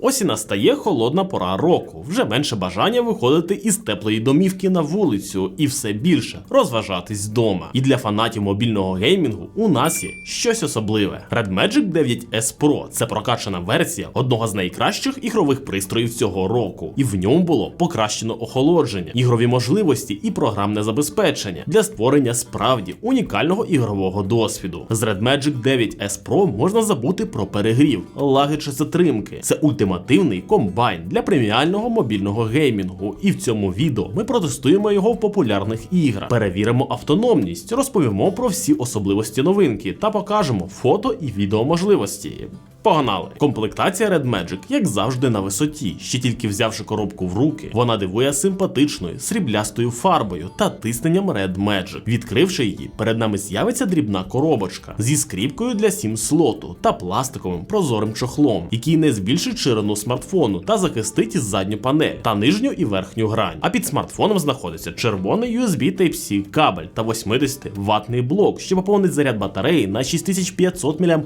Ось і настає холодна пора року. Вже менше бажання виходити із теплої домівки на вулицю і все більше розважатись вдома. І для фанатів мобільного геймінгу у нас є щось особливе. Red Magic 9S Pro це прокачана версія одного з найкращих ігрових пристроїв цього року, і в ньому було покращено охолодження, ігрові можливості і програмне забезпечення для створення справді унікального ігрового досвіду. З Red Magic 9S Pro можна забути про перегрів, лаги чи затримки. Це ультимативний комбайн для преміального мобільного геймінгу. І в цьому відео ми протестуємо його в популярних іграх, перевіримо автономність, розповімо про всі особливості новинки та покажемо фото і відео можливості. Погнали! Комплектація Red Magic, як завжди, на висоті. Ще тільки взявши коробку в руки, вона дивує симпатичною сріблястою фарбою та тисненням Red Magic. Відкривши її, перед нами з'явиться дрібна коробочка зі скріпкою для сім слоту та пластиковим прозорим чохлом, який не збільшить ширину смартфону та захистить задню панель та нижню і верхню грань. А під смартфоном знаходиться червоний USB Type-C кабель та 80 ватний блок, що поповнить заряд батареї на 6500 мАч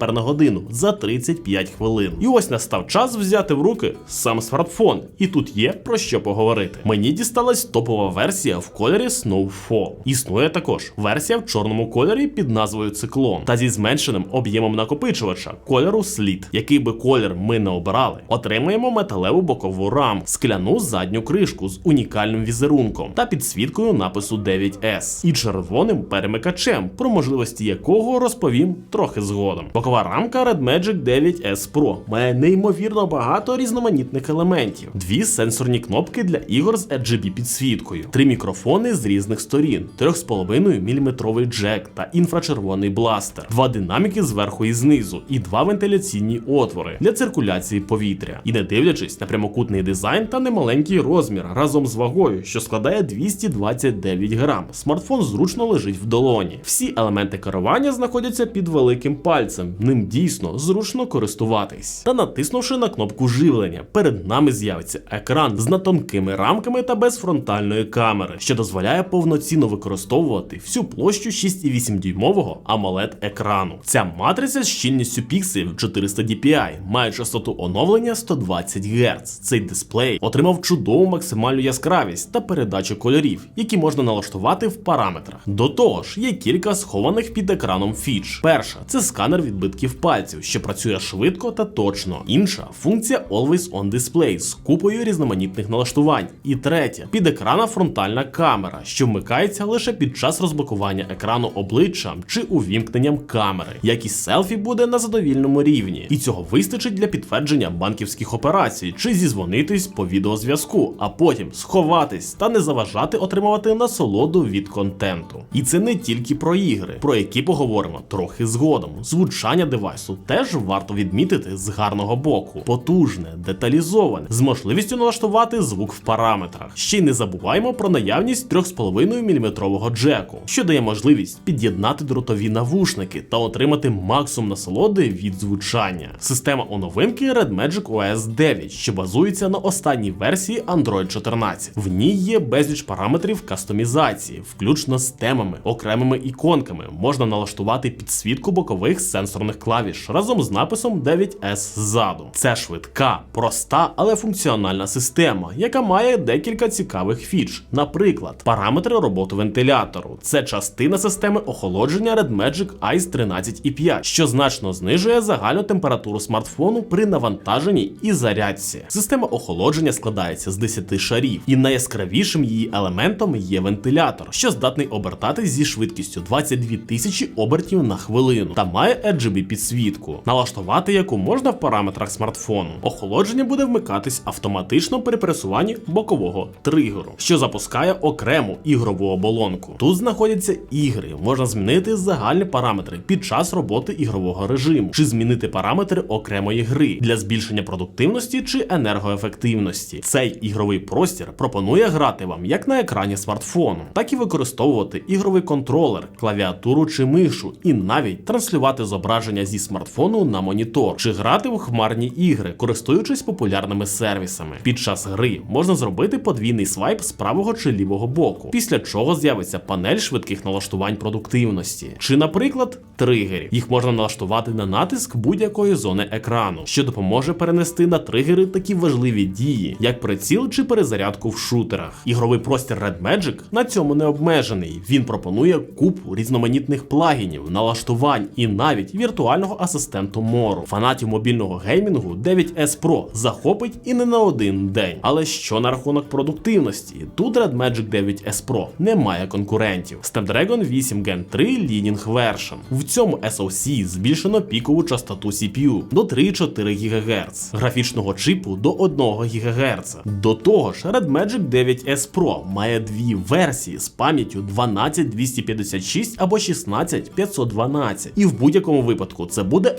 за 35 хвилин. І ось настав час взяти в руки сам смартфон. І тут є про що поговорити. Мені дісталась топова версія в кольорі Snowfall. Існує також версія в чорному кольорі під назвою Циклон та зі зменшеним об'ємом накопичувача кольору слід. Який би колір ми не обирали, отримаємо металеву бокову раму, скляну задню кришку з унікальним візерунком та підсвіткою напису 9S і червоним перемикачем, про можливості якого розповім трохи згодом. Бокова рамка Red Magic 9S Pro має неймовірно багато різноманітних елементів: дві сенсорні кнопки для ігор з RGB підсвіткою, три мікрофони з різних сторін, 3,5 мм джек та інфрачервоний бластер, два динаміки зверху і знизу, і два вентиляційні отвори для циркуляції повітря. І не дивлячись на прямокутний дизайн та немаленький розмір разом з вагою, що складає 229 грам. Смартфон зручно лежить в долоні. Всі елементи керування знаходяться під великим пальцем. Ним дійсно зручно користуватись. Та натиснувши на кнопку живлення, перед нами з'явиться екран з натонкими рамками та без фронтальної камери, що дозволяє повноцінно використовувати всю площу 6,8 дюймового AMOLED екрану. Ця матриця з щільністю пікселів 400 dpi має частоту оновлення 120 Гц. Цей дисплей отримав чудову максимальну яскравість та передачу кольорів, які можна налаштувати в параметрах. До того ж, є кілька схованих під екраном фіч. Перша це сканер відбитків пальців, що працює швидко та точно. Інша функція Always On Display з купою різноманітних налаштувань. І третя підекранна фронтальна камера, що вмикається лише під час розблокування екрану обличчям чи увімкненням камери. Якість селфі буде на задовільному рівні, і цього вистачить для підтвердження банківських операцій чи зізвонитись по відеозв'язку, а потім сховатись та не заважати отримувати насолоду від контенту. І це не тільки про ігри, про які поговоримо трохи згодом. Звучання девайсу теж варто відмітити з гарного боку, потужне, деталізоване, з можливістю налаштувати звук в параметрах. Ще й не забуваємо про наявність 3,5 мм джеку, що дає можливість під'єднати дротові навушники та отримати максимум насолоди від звучання. Система у новинки Red Magic OS 9, що базується на останній версії Android 14. В ній є безліч параметрів кастомізації, включно з темами, окремими іконками. Можна налаштувати підсвітку бокових сенсорних клавіш разом з написом 9S ззаду. Це швидка, проста, але функціональна система, яка має декілька цікавих фіч. Наприклад, параметри роботи вентилятору. Це частина системи охолодження Red Magic Ice 13.5, що значно знижує загальну температуру смартфону при навантаженні і зарядці. Система охолодження складається з 10 шарів, і найяскравішим її елементом є вентилятор, що здатний обертатись зі швидкістю 22 тисячі обертів на хвилину та має RGB підсвітку, налаштувати яку можна в параметрах смартфону. Охолодження буде вмикатись автоматично при пересуванні бокового тригеру, що запускає окрему ігрову оболонку. Тут знаходяться ігри, можна змінити загальні параметри під час роботи ігрового режиму, чи змінити параметри окремої гри для збільшення продуктивності чи енергоефективності. Цей ігровий простір пропонує грати вам як на екрані смартфону, так і використовувати ігровий контролер, клавіатуру чи мишу, і навіть транслювати зображення зі смартфону на монітор. Монітор чи грати в хмарні ігри, користуючись популярними сервісами. Під час гри можна зробити подвійний свайп з правого чи лівого боку, після чого з'явиться панель швидких налаштувань продуктивності, чи, наприклад, тригерів. Їх можна налаштувати на натиск будь-якої зони екрану, що допоможе перенести на тригери такі важливі дії, як приціл чи перезарядку в шутерах. Ігровий простір Red Magic на цьому не обмежений. Він пропонує купу різноманітних плагінів, налаштувань і навіть віртуального асистенту Мору. Фанатів мобільного геймінгу 9S Pro захопить і не на один день. Але що на рахунок продуктивності? Тут Red Magic 9S Pro не має конкурентів. Snapdragon 8 Gen 3 Leading Version. В цьому SoC збільшено пікову частоту CPU до 3,4 ГГц, графічного чипу до 1 ГГц. До того ж, Red Magic 9S Pro має дві версії з пам'яттю 12256 або 16512. І в будь-якому випадку це буде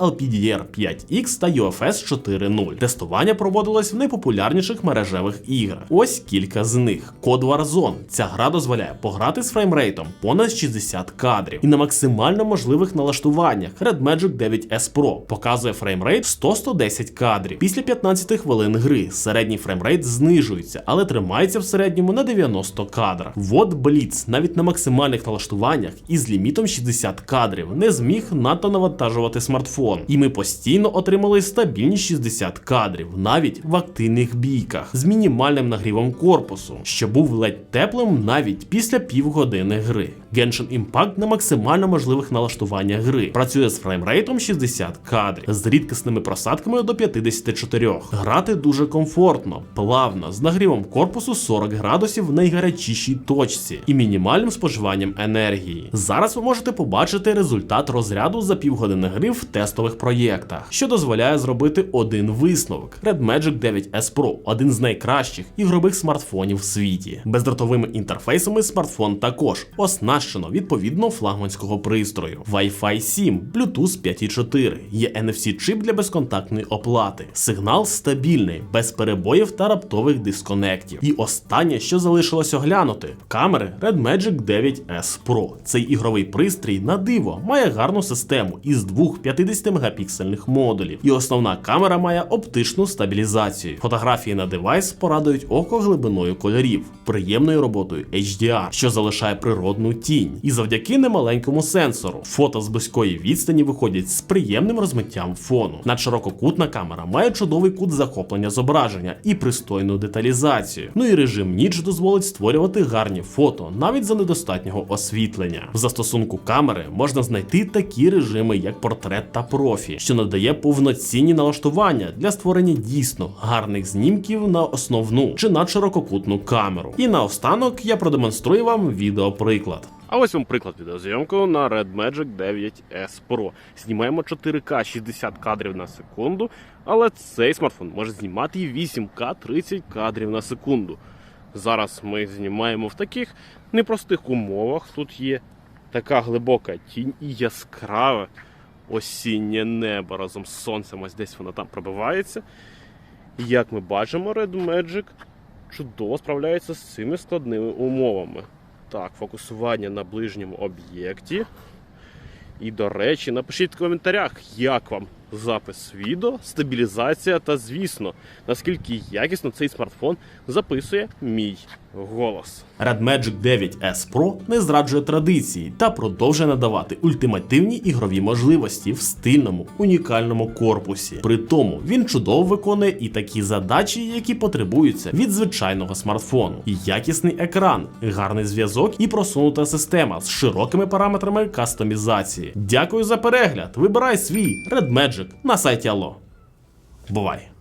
LPDDR5X та UFS 4.0. Тестування проводилось в найпопулярніших мережевих іграх. Ось кілька з них. Code Warzone. Ця гра дозволяє пограти з фреймрейтом понад 60 кадрів. І на максимально можливих налаштуваннях Red Magic 9S Pro показує фреймрейт 100-110 кадрів. Після 15 хвилин гри середній фреймрейт знижується, але тримається в середньому на 90 кадрах. Вот Blitz навіть на максимальних налаштуваннях із лімітом 60 кадрів не зміг надто навантажувати смартфон, і ми постійно отримали стабільні 60 кадрів, навіть в активних бійках з мінімальним нагрівом корпусу, що був ледь теплим навіть після півгодини гри. Genshin Impact на максимально можливих налаштуваннях гри працює з фреймрейтом 60 кадрів, з рідкісними просадками до 54. Грати дуже комфортно, плавно, з нагрівом корпусу 40 градусів в найгарячішій точці і мінімальним споживанням енергії. Зараз ви можете побачити результат розряду за півгодини гри в тестових проєктах, що дозволяє зробити один висновок: Red Magic 9S Pro один з найкращих ігрових смартфонів в світі. Бездротовими інтерфейсами смартфон також оснащено відповідно флагманського пристрою. Wi-Fi 7, Bluetooth 5.4, є NFC чип для безконтактної оплати. Сигнал стабільний, без перебоїв та раптових дисконектів. І останнє, що залишилось оглянути: камери Red Magic 9S Pro. Цей ігровий пристрій на диво має гарну систему із двох 50 мегапіксельних модулів. І основна камера має оптичну стабілізацію. Фотографії на девайс порадують око глибиною кольорів, приємною роботою HDR, що залишає природну тінь. І завдяки немаленькому сенсору фото з близької відстані виходять з приємним розмиттям фону. Надширококутна камера має чудовий кут захоплення зображення і пристойну деталізацію. Ну і режим ніч дозволить створювати гарні фото навіть за недостатнього освітлення. В застосунку камери можна знайти такі режими, як портрет та профі, що надає повноцінні налаштування для створення дійсно гарних знімків на основну чи надширококутну камеру. І наостанок я продемонструю вам відеоприклад. А ось вам приклад відеозйомку на Red Magic 9S Pro. Знімаємо 4К 60 кадрів на секунду, але цей смартфон може знімати і 8К 30 кадрів на секунду. Зараз ми знімаємо в таких непростих умовах. Тут є така глибока тінь і яскраве осіннє небо разом з сонцем. Ось десь воно там пробивається. І як ми бачимо, Red Magic чудово справляється з цими складними умовами. Так, фокусування на ближньому об'єкті. І, до речі, напишіть в коментарях, як вам запис відео, стабілізація та, звісно, наскільки якісно цей смартфон записує мій голос. Red Magic 9S Pro не зраджує традиції та продовжує надавати ультимативні ігрові можливості в стильному унікальному корпусі. При тому він чудово виконує і такі задачі, які потребуються від звичайного смартфону. Якісний екран, гарний зв'язок і просунута система з широкими параметрами кастомізації. Дякую за перегляд. Вибирай свій Red Magic на сайті Allo. Бувай!